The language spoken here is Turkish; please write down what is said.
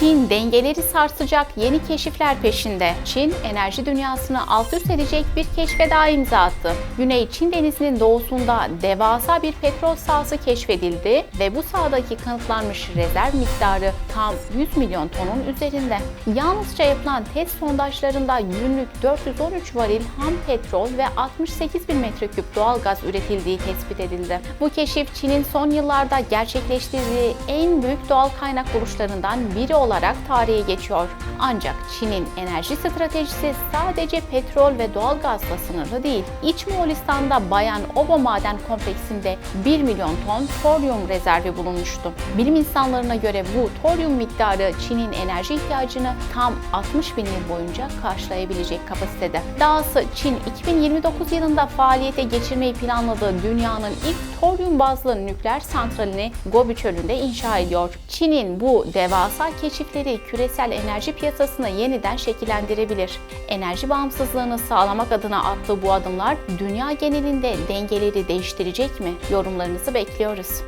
Çin dengeleri sarsacak yeni keşifler peşinde. Çin enerji dünyasını alt üst edecek bir keşfe daha imza attı. Güney Çin denizinin doğusunda devasa bir petrol sahası keşfedildi ve bu sahadaki kanıtlanmış rezerv miktarı tam 100 milyon tonun üzerinde. Yalnızca yapılan test sondajlarında günlük 413 varil ham petrol ve 68 bin metreküp doğal gaz üretildiği tespit edildi. Bu keşif Çin'in son yıllarda gerçekleştirdiği en büyük doğal kaynak buluşlarından biri olarak tarihe geçiyor. Ancak Çin'in enerji stratejisi sadece petrol ve doğal gazla sınırlı değil. İç Moğolistan'da Bayan Obo Maden Kompleksinde 1 milyon ton toryum rezervi bulunmuştu. Bilim insanlarına göre bu toryum miktarı Çin'in enerji ihtiyacını tam 60 bin yıl boyunca karşılayabilecek kapasitede. Dahası Çin 2029 yılında faaliyete geçirmeyi planladığı dünyanın ilk toryum bazlı nükleer santralini Gobi Çölü'nde inşa ediyor. Çin'in bu devasa keşifleri küresel enerji piyasasını yeniden şekillendirebilir. Enerji bağımsızlığını sağlamak adına attığı bu adımlar dünya genelinde dengeleri değiştirecek mi? Yorumlarınızı bekliyoruz.